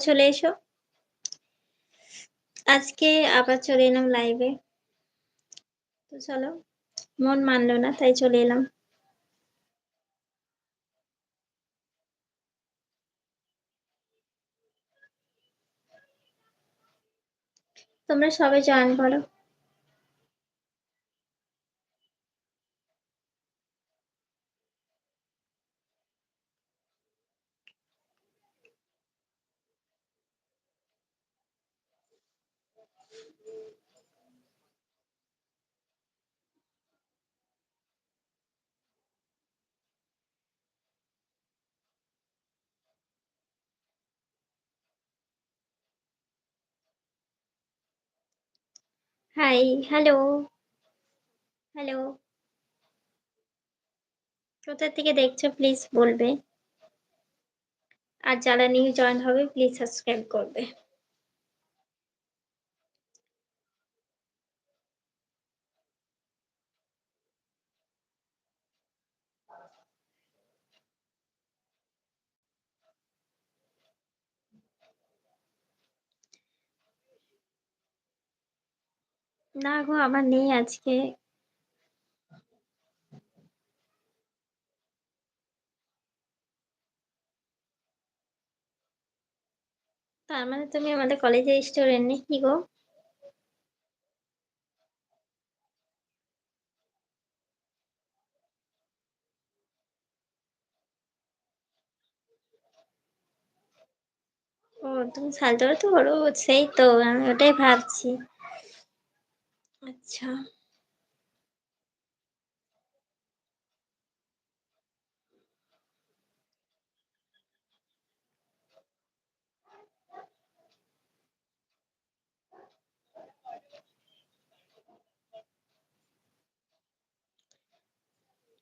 চলে এসো। আজকে আবার চলে এলাম লাইভে। তো চলো, মন মানলো না তাই চলে এলাম। তোমরা সবাই জয়েন করো। Hi, hello. হ্যালো। কোথা থেকে দেখছ প্লিজ বলবে। আর যারা জয়েন হবে প্লিজ সাবস্ক্রাইব করবে। না গো, আমার নেই আজকে। তার মানে তুমি আমাদের কলেজের স্টুডেন্ট নাকি গো? ও, তুমি সালতোরাতে পড়ো? সেই তো, আমি ওটাই ভাবছি। আচ্ছা।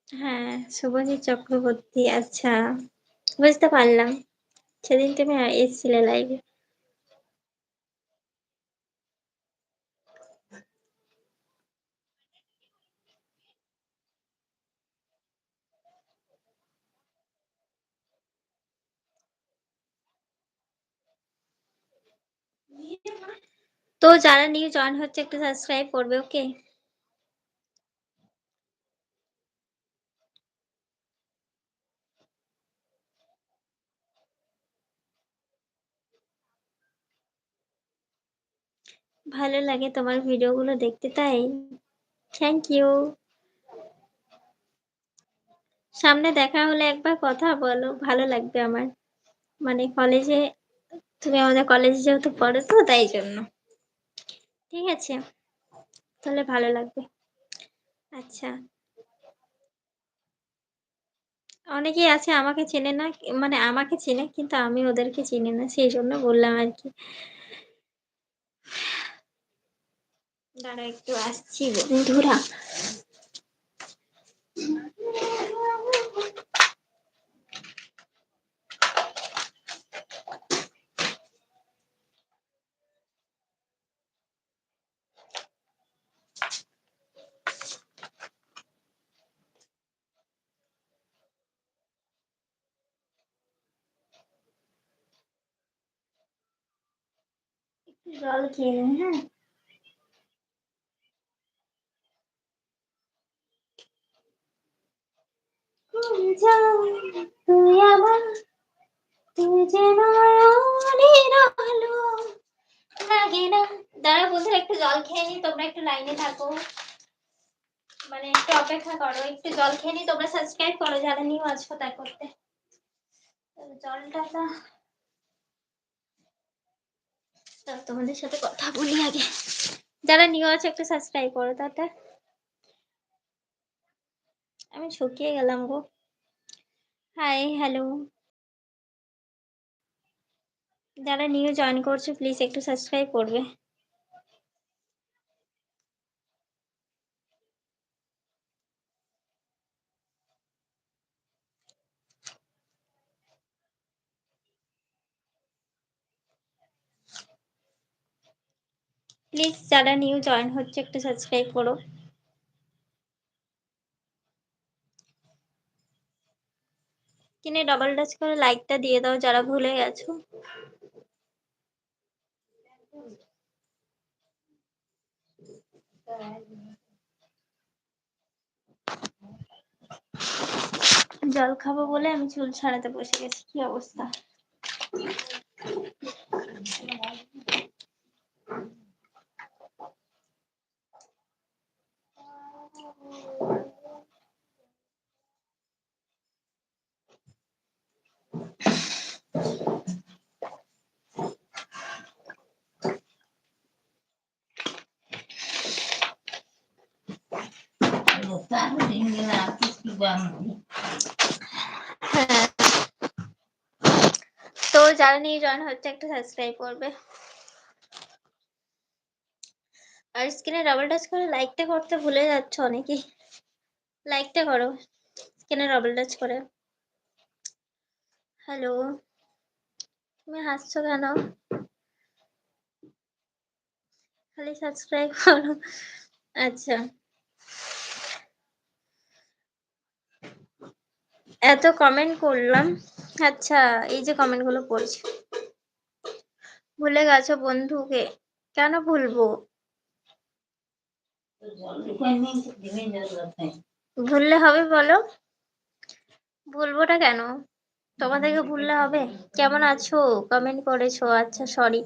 হ্যাঁ, শুভজিৎ চক্রবর্তী আচ্ছা বুঝতে পারলাম। সেদিন তুমি এসেছিলে লাইভে। তো যারা নিউ জয়েন হচ্ছে একটু সাবস্ক্রাইব করবে ওকে? ভালো লাগে তোমার ভিডিওগুলো দেখতে তাই? Thank you. সামনে দেখা হলে একবার কথা বলো, ভালো লাগবে আমার। মানে কলেজে তুমি আমাদের কলেজে যেহেতু পড়ো তো তাই জন্য। ঠিক আছে? তাহলে ভালো লাগবে। আচ্ছা। অনেকেই আছে আমাকে চেনে না মানে আমাকে চেনে কিন্তু আমি ওদেরকে চিনি না, সেই জন্য বললাম আরকি। দাঁড়াও, একটু আসছি বন্ধুরা। জল খেয়ে হ্যাঁ? তুই আমার, তুই যে আলো। লাগে না। দাঁড়া, বন্ধুরা, একটু জল খেয়ে নিই তোমরা একটু লাইনে থাকো। মানে একটু অপেক্ষা করো, একটু জল খেয়ে নিই তোমরা সাবস্ক্রাইব করো, যারা নিউ আছো তা করতে। জলটা তোমাদের সাথে কথা বলি আগে। যারা নিউ আছে, একটু সাবস্ক্রাইব করো তাতে। আমি শুকিয়ে গেলাম গো। হাই হ্যালো যারা নিউ জয়েন করছ প্লিজ একটু সাবস্ক্রাইব করবে। প্লিজ যারা নিউ জয়েন হচ্ছে, একটু সাবস্ক্রাইব করো। কিনে ডবল টাচ করে লাইকটা দিয়ে দাও, যারা ভুলে গেছো। জল খাব বলে আমি চুল ছাড়াতে বসে গেছি, কি অবস্থা? তো যারা নিয়ে জয়েন হচ্ছে একটু সাবস্ক্রাইব করবে। আর স্ক্রিনে ডাবল টাচ করে লাইকটা করতে ভুলে যাচ্ছ অনেকেই লাইকটা করো, স্ক্রিনে ডাবল টাচ করে। হ্যালো তুমি হাসছো কেন? খালি সাবস্ক্রাইব করো। আচ্ছা। এত কমেন্ট করলাম। আচ্ছা এই যে কমেন্টগুলো পড়ছি। ভুলে গেছো বন্ধুকে। কেন ভুলবো? ভুললে হবে বলো? ভুলবোটা কেন? তোমাদেরকে ভুললে হবে? কেমন আছো? কমেন্ট করেছ? আচ্ছা সরি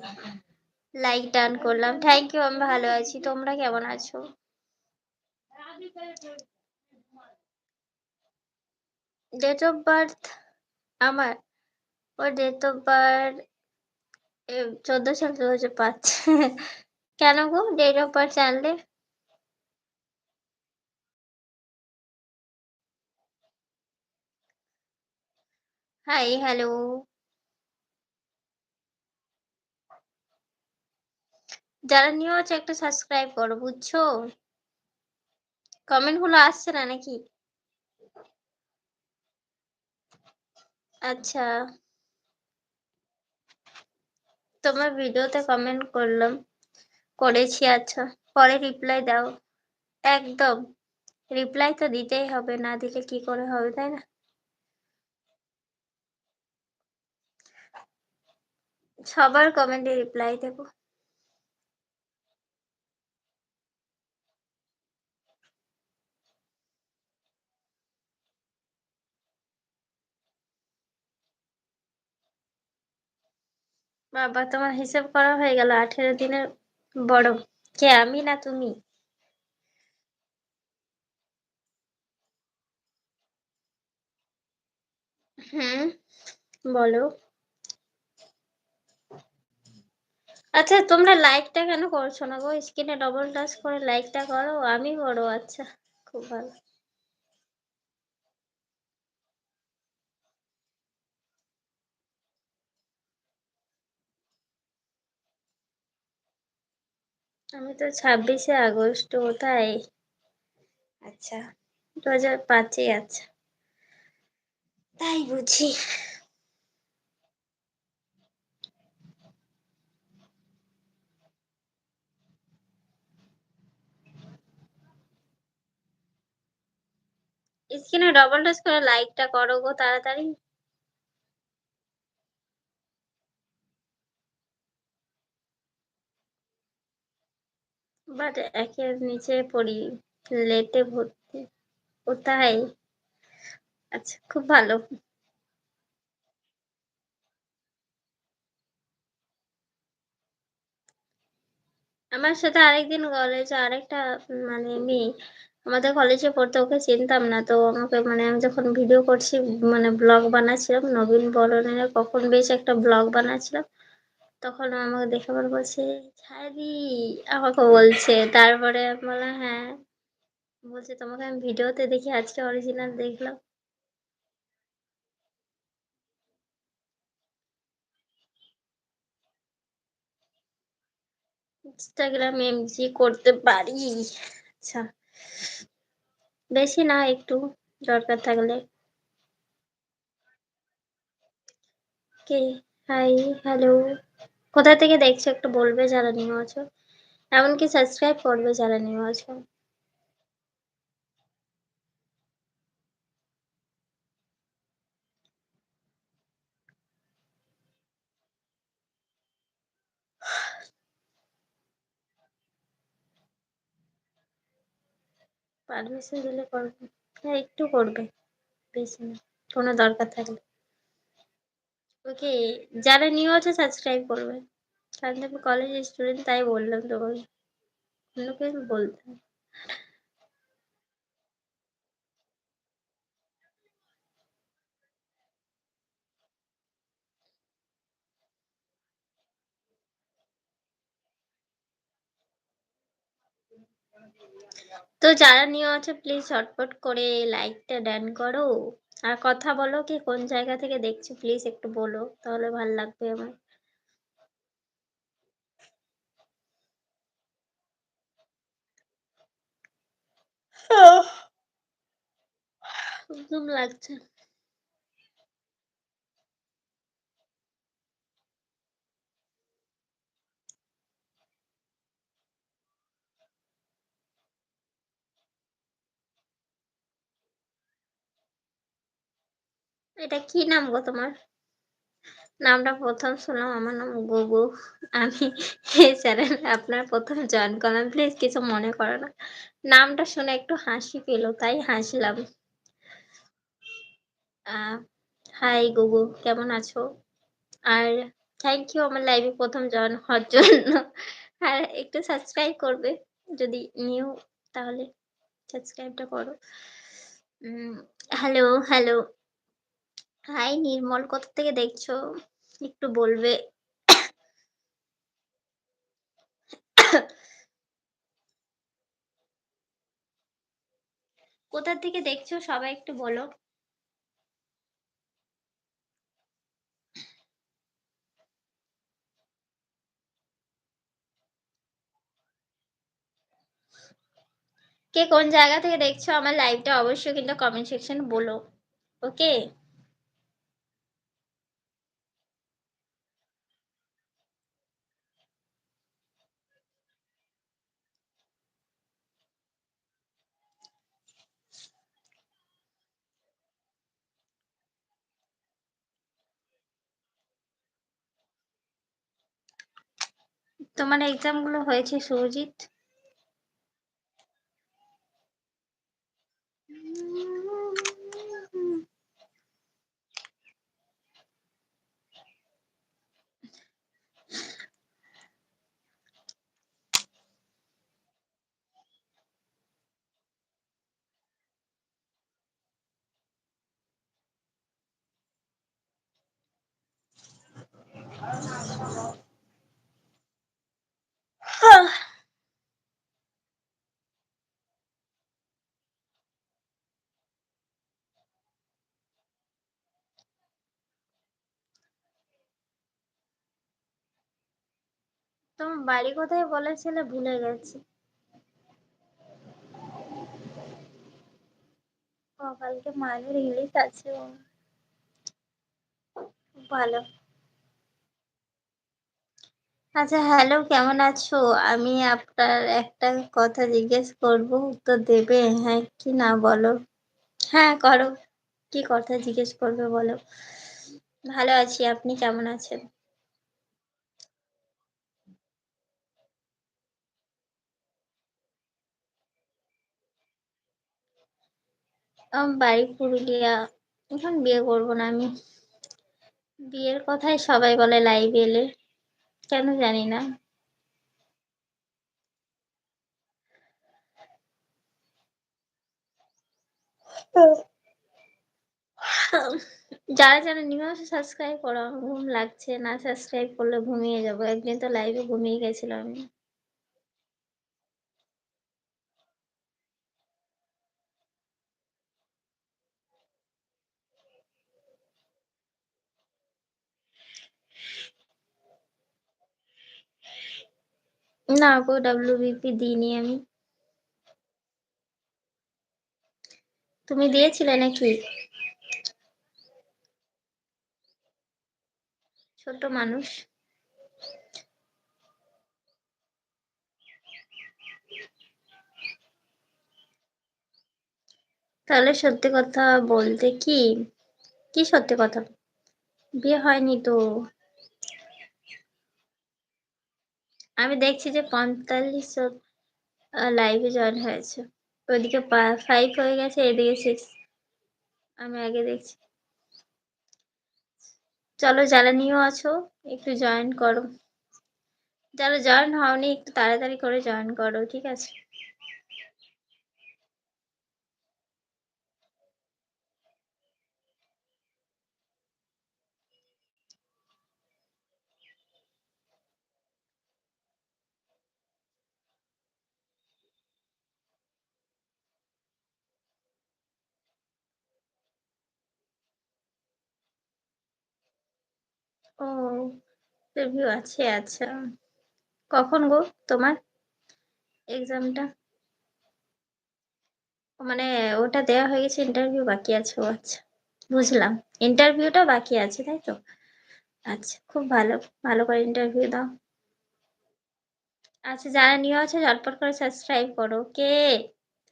লাইক ডান করলাম। থ্যাংক ইউ আমি ভালো আছি। তোমরা কেমন আছো? ডেট অফ বার্থ আমার। ও ডেট অফ বার্থ চোদ্দ সাল, দু হাজার পাঁচ। কেন গো? ডেট অফ বার্থ জানলে? হাই হ্যালো যারা নিউ আছে, একটা সাবস্ক্রাইব করো, বুঝছ? কমেন্টগুলো আসছে না নাকি? আচ্ছা। তোমার ভিডিওতে কমেন্ট করলাম, করেছি আচ্ছা। পরে রিপ্লাই দাও। একদম। রিপ্লাই তো দিতেই হবে, না দিলে কি করে হবে, তাই না? সবার কমেন্টে রিপ্লাই দেবো। বাবা, তোমার হিসেব করা হয়ে গেল, আঠেরো দিনের বড়। কে, আমি না তুমি? হুম, বলো। আচ্ছা তোমরা লাইকটা কেন করছ না গো? স্ক্রিনে ডবল টাচ করে লাইকটা করো, আমি করো আচ্ছা খুব ভালো। আমি তো ছাব্বিশে আগস্ট, কোথায়? আচ্ছা দু হাজার পাঁচে আচ্ছা। তাই বুঝি। স্ক্রিনে ডবল টাচ করে লাইকটা করো গো তাড়াতাড়ি। বাট একের নিচে পড়ি, লেটে ভর্তি। কোথায়? আচ্ছা খুব ভালো। আমার সাথে আরেকদিন কলেজে আরেকটা মানে মেয়ে আমাদের কলেজে পড়তে ওকে চিনতাম না, তো আমাকে মানে আমি যখন ভিডিও করছি মানে ব্লগ বানাচ্ছিলাম, নবীন বরণের কখন বেশ একটা ব্লগ বানাচ্ছিলাম, তখন আমাকে দেখে আবার বলছে ছাড়ি আমাকে বলছে, তারপরে আমি বললাম হ্যাঁ। বলছে, তোমাকে আমি ভিডিওতে দেখি, আজকে অরিজিনাল দেখলাম। ইনস্টাগ্রাম এমজি করতে পারি। আচ্ছা। বেশি না, একটু দরকার থাকলে। কে? হাই হ্যালো কোথা থেকে দেখছ? একটু বলবে যারা নিয়ে আছো এমনকি সাবস্ক্রাইব করবে যারা নিয়ে আছো পারমিশন দিলে করবে। হ্যাঁ একটু করবে। বেশি না, কোনো দরকার থাকলে। ওকে, যারা নিউ আছে সাবস্ক্রাইব করবে। কারণ আমি কলেজের স্টুডেন্ট তাই বললাম তোমাকে। অন্য কিছু বলতাম তো যারা নিয়ে আছে প্লিজ ঝটপট করে লাইকটা ড্যান করো। আর কথা বলো কি কোন জায়গা থেকে দেখছ প্লিজ একটু বলো তাহলে ভালো লাগবে আমার। ঘুম লাগছে। এটা কি নাম গো তোমার? নামটা প্রথম শুনলাম, আমার নাম গুগু। আমি এই চ্যানেলে আপনার প্রথম জয়েন করলাম। প্লিজ কিছু মনে করো না। নামটা শুনে একটু হাসি পেল, তাই হাসলাম। হাই গুগু, কেমন আছো? আর থ্যাংক ইউ আমার লাইভে প্রথম জয়েন হওয়ার জন্য। আর একটু সাবস্ক্রাইব করবে, যদি নিউ তাহলে সাবস্ক্রাইবটা করো। হ্যালো হ্যালো হাই নির্মল, কোথা থেকে দেখছ? একটু বলবে। কোথা থেকে দেখছ? সবাই একটু বলো। কে কোন জায়গা থেকে দেখছ? আমার লাইভটা অবশ্যই কিন্তু কমেন্ট সেকশন বলো। ওকে তোমার এক্সামগুলো হয়েছে সুরজিৎ? তোমার বাড়ি কোথায় বলেছিলে ভুলে গেছি। কালকে মায়ের ইংলিশ আছে ভালো। আচ্ছা হ্যালো কেমন আছো? আমি আপনার একটা কথা জিজ্ঞেস করব, উত্তর দেবে? হ্যাঁ কি না বলো? হ্যাঁ করো। কি কথা জিজ্ঞেস করবে বলো? ভালো আছি, আপনি কেমন আছেন? আমার বাড়ি পুরুলিয়া। এখন বিয়ে করব না আমি। বিয়ের কথাই সবাই বলে লাইভ এলে। কেন জানি না। যারা যারা নিউ সাবস্ক্রাইব করো ঘুম লাগছে। না সাবস্ক্রাইব করলে ঘুমিয়ে যাব। একদিন তো লাইভে ঘুমিয়ে গেছিলাম আমি। না গো ডাব্লিউবিপি দিইনি আমি। তুমি দিয়েছিলে নাকি? ছোট মানুষ। তাহলে সত্যি কথা বলতে কি? কি সত্যি কথা? বিয়ে হয়নি তো? আমি দেখছি যে পঁয়তাল্লিশ লাইভে জয়েন হয়েছে। ওদিকে ফাইভ হয়ে গেছে, এদিকে সিক্স আমি আগে দেখছি। চলো যারা নিয়েও আছো, একটু জয়েন করো। যারা জয়েন হওনি, একটু তাড়াতাড়ি করে জয়েন করো, ঠিক আছে? ও রিভিউ আছে আচ্ছা। কখন গো তোমার এক্সামটা মানে ওটা দেওয়া হয়ে গেছে ইন্টারভিউ বাকি আছে, ও আচ্ছা। বুঝলাম। ইন্টারভিউটা বাকি আছে, তাই তো? আচ্ছা খুব ভালো ভালো করে ইন্টারভিউ দাও। আচ্ছা যারা নিউ আছে, ঝটপট করে সাবস্ক্রাইব করো। কে?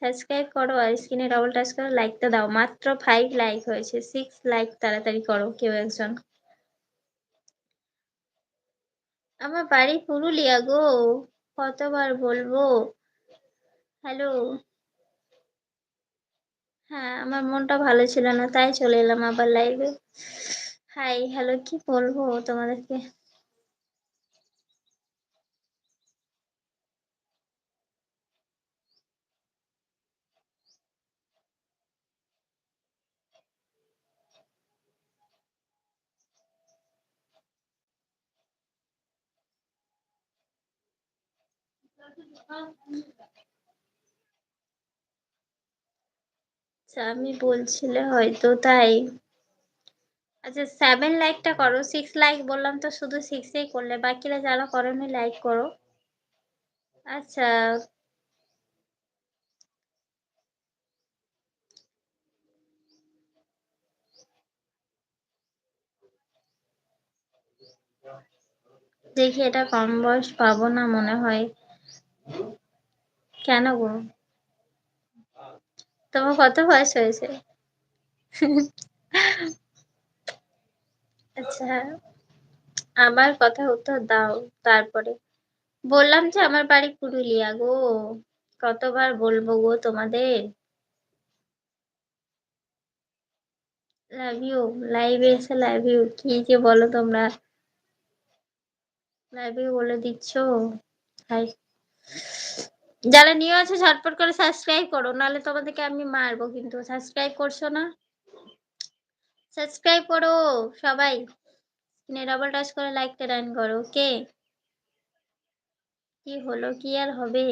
সাবস্ক্রাইব করো আর স্ক্রিনে ডবল টাচ করে তো দাও। মাত্র ফাইভ লাইক হয়েছে। সিক্স লাইক তাড়াতাড়ি করো, কেউ একজন। আমার বাড়ি পুরুলিয়া গো। কতবার বলব? হ্যালো হ্যাঁ আমার মনটা ভালো ছিল না, তাই চলে এলাম আবার লাইভে হাই হ্যালো কি বলব তোমাদেরকে? আমি বলছিলে হয়তো তাই। আচ্ছা সেভেন লাইকটা করো সিক্স লাইক বললাম তো শুধু সিক্সেই করলে, বাকিরা যারা করেনি লাইক করো। আচ্ছা দেখি এটা কম বয়স পাবো না মনে হয়। কেন গো? তোমার কত বয়স হয়েছে? আচ্ছা আমার কথা উত্তর দাও তারপরে। বললাম যে আমার বাড়ি পুরুলিয়া গো। কতবার বলব গো তোমাদের? লাভ ইউ লাইভে এসে লাভ ইউ কি যে বলো তোমরা? লাইভে বলে দিচ্ছ? হাই যারা নিউ আছে, ঝটপট করে সাবস্ক্রাইব করো, নাহলে তোমাদেরকে আমি মারবো কিন্তু। সাবস্ক্রাইব করছ না? সাবস্ক্রাইব করো সবাই। স্ক্রিনে ডাবল টাচ করে লাইকটা ডান করো ওকে কি হলো, কি আর হবে?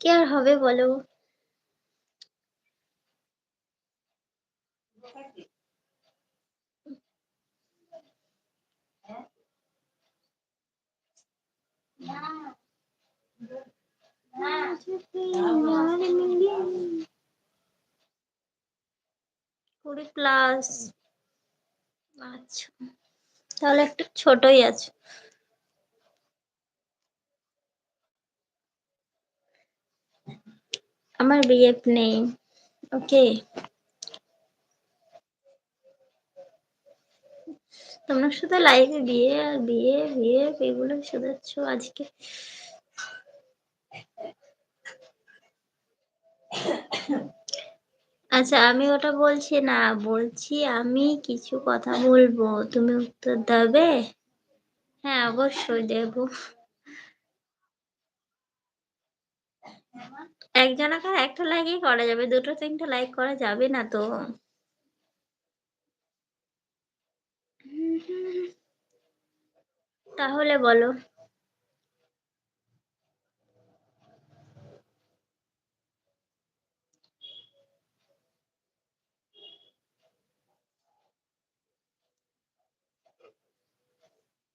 কি আর হবে বলো? কুড়ি প্লাস আচ্ছা। তাহলে একটু ছোটই আছে। আমার বিএফ নেই। ওকে তোমরা শুধু লাইভে বিয়ে আর বিয়ে বিয়ে এগুলো শোধাচ্ছ আজকে। আচ্ছা আমি ওটা বলছি না, বলছি আমি কিছু কথা বলব। তুমি উত্তর দেবে? হ্যাঁ অবশ্যই দেব। একজনকে একটা লাইকই করা যাবে, দুটো তিনটে লাইক করা যাবে না তো? তাহলে বলো।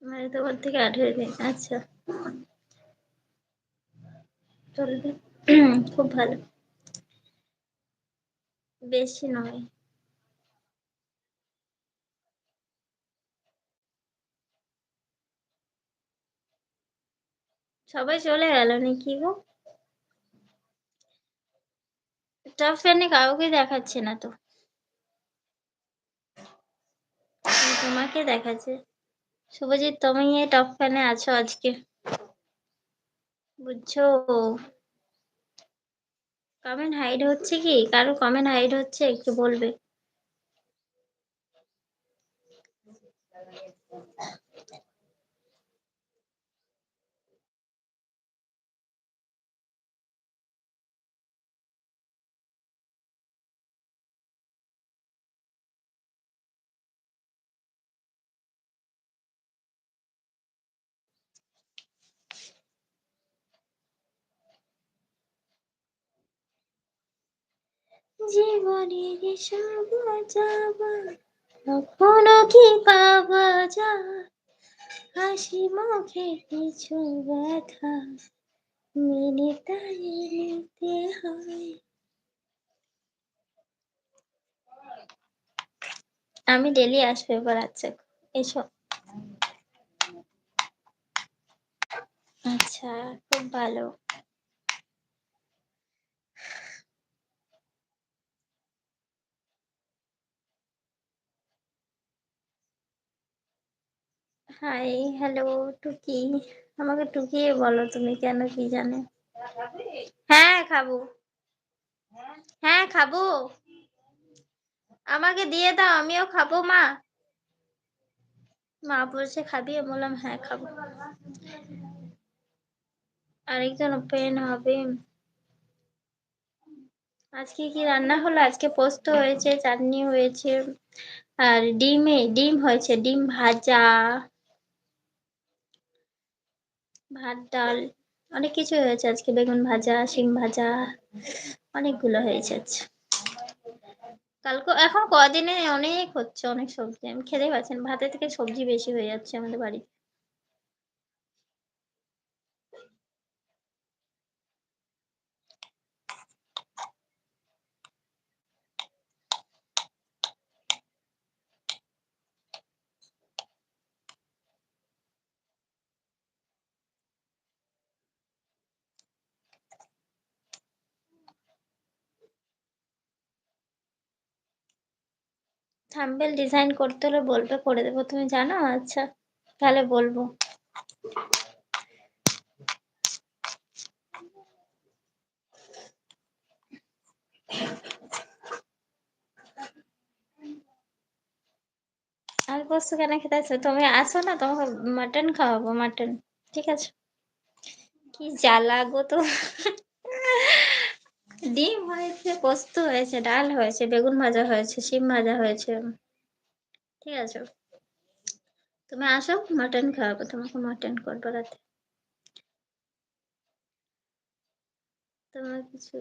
মানে তোমার থেকে আঠেরো দিন আচ্ছা। চলবে খুব ভালো। বেশি নয়। সবাই চলে গেল নাকি গো? টপ ফ্যানে কাউকে দেখাচ্ছে না তো। তোমাকে দেখাচ্ছে। শুভজিৎ, তুমি এই টপ ফ্যানে আছো আজকে। বুঝছ? কমেন্ট হাইড হচ্ছে কি? কারও কমেন্ট হাইড হচ্ছে? একটু বলবে। জীবনের সব যাবা, কখনো কি পাওয়া যায়? হাসি মুখে কিছু ব্যথা, মেনে তাই নিতে হয়। আমি ডেলি আসব এবার আচ্ছা এসো। আচ্ছা খুব ভালো। হাই হ্যালো টুকি আমাকে টুকিয়ে বলো, তুমি কেন কি জানে? হ্যাঁ খাব। হ্যাঁ খাব। আমাকে দিয়ে দাও, আমিও খাব, মা। মা বলছে, খাবি? আমি বললাম হ্যাঁ খাব। আরেকজন ওপেন হবে। আজকে কি রান্না হলো? আজকে পোস্ত হয়েছে, চাটনি হয়েছে, আর ডিমে, ডিম হয়েছে, ডিম ভাজা। ভাত, ডাল, অনেক কিছু হয়েছে আজকে। বেগুন ভাজা, শিম ভাজা, অনেকগুলো হয়েছে আজকে। কালকে, এখন কদিনে অনেক হচ্ছে, অনেক সবজি। আমি খেতেই পাচ্ছি না। ভাতের থেকে সবজি বেশি হয়ে যাচ্ছে আমাদের বাড়িতে। থাম্বেল ডিজাইন করতে হলে বলবে, করে দেবো। তুমি জানো? আচ্ছা তাহলে বলব। আর পোস্ত কেন খেতে আসছো? তুমি আসো না, তোমাকে মাটন খাওয়াবো মাটন ঠিক আছে? কি জ্বালা গো তো। ডিম হয়েছে, পোস্ত হয়েছে, ডাল হয়েছে, বেগুন ভাজা হয়েছে, শিম ভাজা হয়েছে। ঠিক আছে। তুমি আসো মাটন খাওয়াবো, তোমাকে মাটন করব রাতে। তোমার কিছু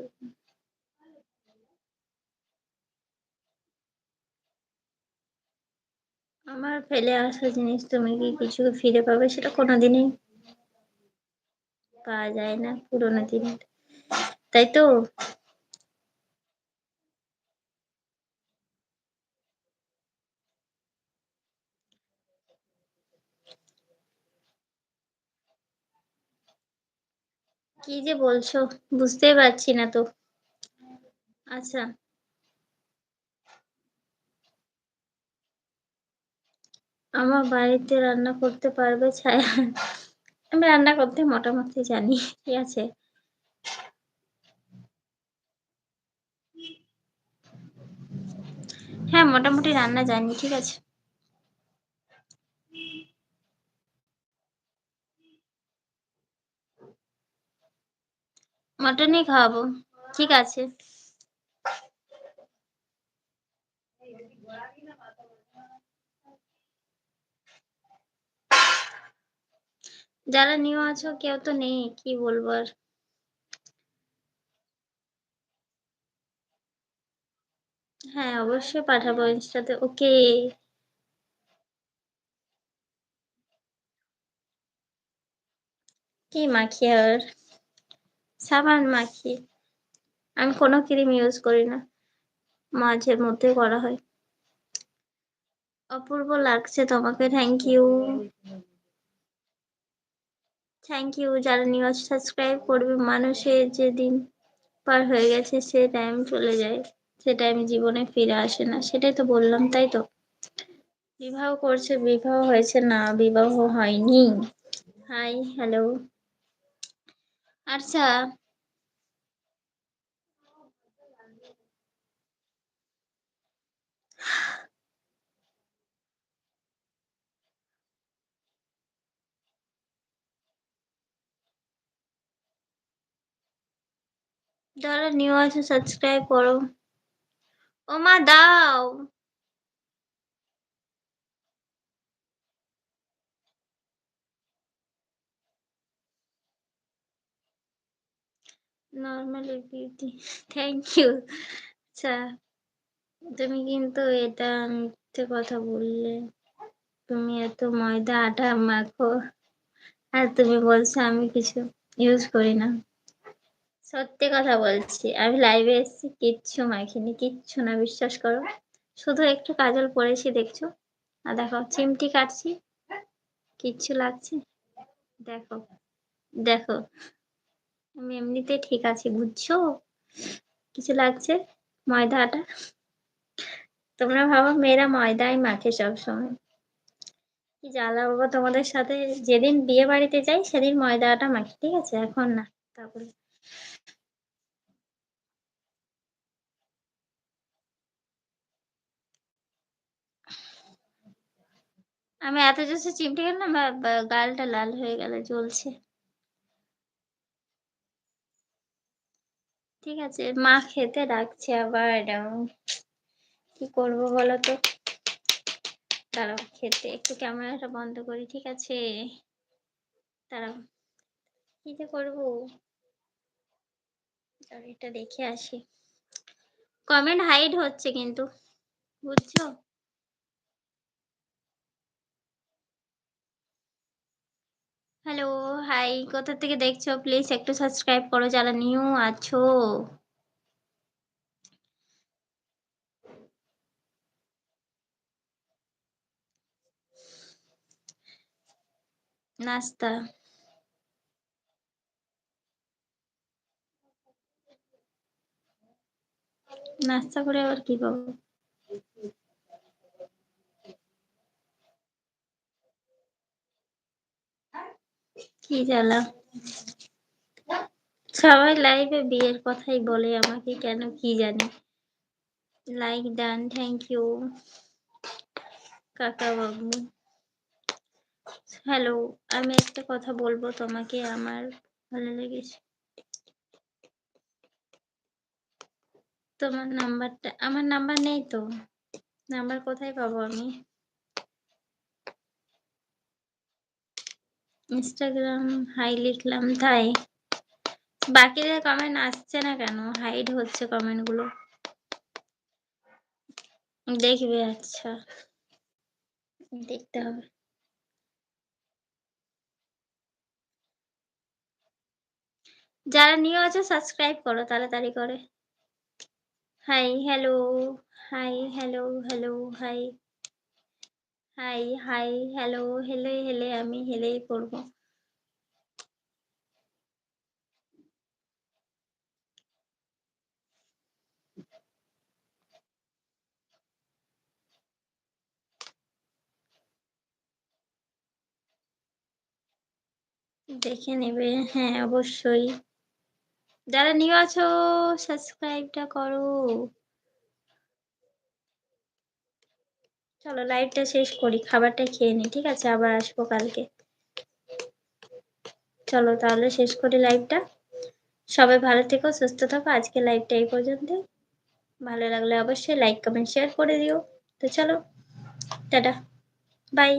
আমার ফেলে আসা জিনিস তুমি কি কিছু ফিরে পাবে? সেটা কোনোদিনই পাওয়া যায় না, পুরোনো দিনের। তাই তো? কি যে বলছো? বুঝতেই পারছি না তো। আচ্ছা। আমার বাড়িতে রান্না করতে পারবে ছায়া? আমি রান্না করতে মোটামুটি জানি, ঠিক আছে হ্যাঁ মোটামুটি রান্না জানি, ঠিক আছে? মটনই খাওয়াবো, ঠিক আছে। যারা নিউ আছো, কেউ তো নেই, কি বলব আর? হ্যাঁ অবশ্যই পাঠাবো ইনস্টাতে। ওকে। কি মাখি আর? সাবান মাখি। আমি কোনো ক্রিম ইউজ করি না। মাঝে মধ্যে করা হয়। অপূর্ব লাগছে তোমাকে থ্যাংক ইউ থ্যাংক ইউ যারা নিউ সাবস্ক্রাইব করবে, মানুষের যে দিন পার হয়ে গেছে, সে টাইম চলে যায়। সেটা আমি জীবনে ফিরে আসে না, সেটাই তো বললাম, তাই তো? বিবাহ করছে, বিবাহ হয়েছে না, বিবাহ হয়নি। Hi, hello. আচ্ছা। দাদা নিউ আছে সাবস্ক্রাইব করো। ও মা দাও নর্মালি বিউটি থ্যাংক ইউ আচ্ছা তুমি কিন্তু এটা মিথ্যে কথা বললে তুমি এত ময়দা আটা মাখো আর তুমি বলছো আমি কিছু ইউজ করি না সত্যি কথা বলছি। আমি লাইভে এসেছি, কিচ্ছু মাখিনি কিচ্ছু না, বিশ্বাস করো। শুধু একটু কাজল পরেছি দেখছ? আর দেখো, চিমটি কাটছি। কিচ্ছু লাগছে? দেখো দেখো। আমি এমনিতে ঠিক আছি, বুঝছ? কিছু লাগছে? ময়দা আটা তোমরা ভাবো, মেয়েরা ময়দাই মাখে সবসময়। কি জ্বালা বাবা তোমাদের সাথে? যেদিন বিয়ে বাড়িতে যাই, সেদিন ময়দা আটা মাখি, ঠিক আছে? এখন না, তারপরে। আমি এত জোরসে চিমটে গেলাম গালটা লাল হয়ে গেল, জ্বলছে। ঠিক আছে, মা খেতে ডাকছে আবার কি করব বলো তো? দাঁড়াও, খেতে, একটু ক্যামেরাটা বন্ধ করি, ঠিক আছে? দাঁড়াও, কি যে করব? এটা দেখে আসি। কমেন্ট হাইড হচ্ছে কিন্তু, বুঝছ? হ্যালো হাই কোথা থেকে দেখছ? প্লিজ একটু সাবস্ক্রাইব করো, যারা নিউ আছো। নাস্তা। নাস্তা করে আবার কি পাবো? কি জ্বালা সবাই লাইভে বিয়ের কথাই বলে আমাকে, কেন কি জানি। লাইক ডান থ্যাংক ইউ কাকা বাবু। হ্যালো আমি একটা কথা বলব তোমাকে, আমার ভালো লেগেছে। তোমার নাম্বারটা আমার নাম্বার নেই তো? নাম্বার কোথায় পাবো আমি? ইনস্টাগ্রাম হাই লিখলাম, তাই। বাকিদের কমেন্ট আসছে না কেন? হাইড হচ্ছে কমেন্টগুলো। দেখবে আচ্ছা। দেখতে হবে। যারা নিউ আছে সাবস্ক্রাইব করো, তাড়াতাড়ি করে। Hi hello hi hello hello hi hi hi hello হেলে হেলে আমি হেলেই করব। দেখে নেবে হ্যাঁ অবশ্যই। যারা নিউ আছো সাবস্ক্রাইবটা করো। চলো লাইভটা শেষ করি, খাবারটা খেয়ে নি, ঠিক আছে? আবার আসব কালকে। চলো তাহলে শেষ করি লাইভটা সবাই ভালো থেকো, সুস্থ থাকো। আজকে লাইভটা এই পর্যন্ত ভালো লাগলে অবশ্যই লাইক কমেন্ট শেয়ার করে দিও। তো চলো, টাটা। বাই